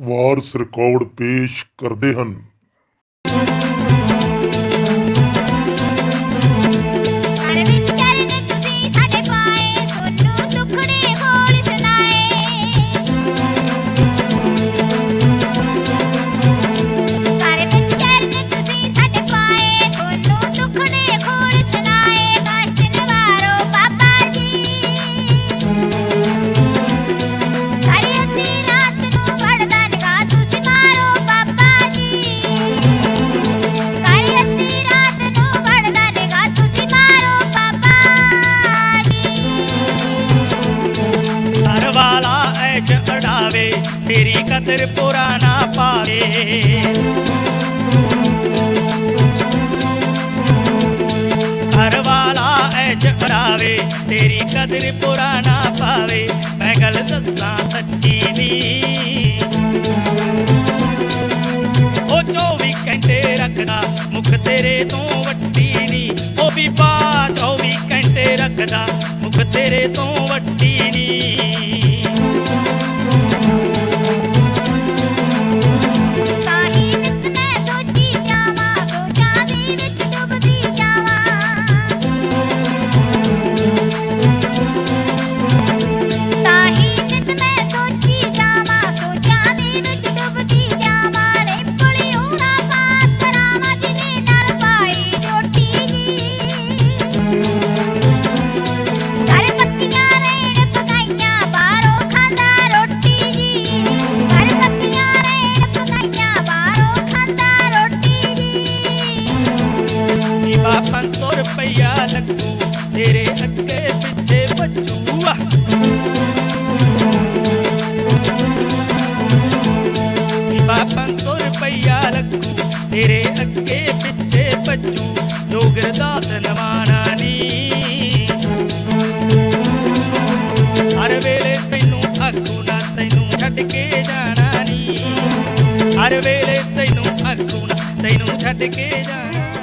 ਵਾਰਸ record ਪੇਸ਼ ਕਰਦੇ ਹਨ। ਵਾਲਾ ਅੜਾਵੇ, ਤੇਰੀ ਕਦਰ ਪੁਰਾਣਾ ਪਾਵੇ। ਘਰ ਵਾਲਾ ਐਚ ਅੜਾਵੇ, ਤੇਰੀ ਕਦਰ ਪੁਰਾਣਾ ਪਾਵੇ। ਮੈਂ ਗੱਲ ਦੱਸਾਂ ਸੱਚੀ ਨੀ ਉਹ 24 ਘੰਟੇ ਰੱਖਦਾ, ਮੁਖ ਤੇਰੇ ਤੋਂ ਵੱਟੀ ਨੀ। ਉਹ ਵੀ ਬਾ 24 ਘੰਟੇ ਰੱਖਦਾ, ਮੁਖ ਤੇਰੇ ਤੋਂ ਵੱਟੀ ਨੀ। ਜੋਗਰਦਾਸ ਨੀ। ਹਰ ਵੇਲੇ ਤੈਨੂੰ ਆਖੂ ਨਾ ਤੈਨੂੰ ਛੱਡ ਕੇ ਜਾਣਾ ਨੀ। ਹਰ ਵੇਲੇ ਤੈਨੂੰ ਆਖੂ ਨਾ ਤੈਨੂੰ ਛੱਡ ਕੇ ਜਾਣਾ।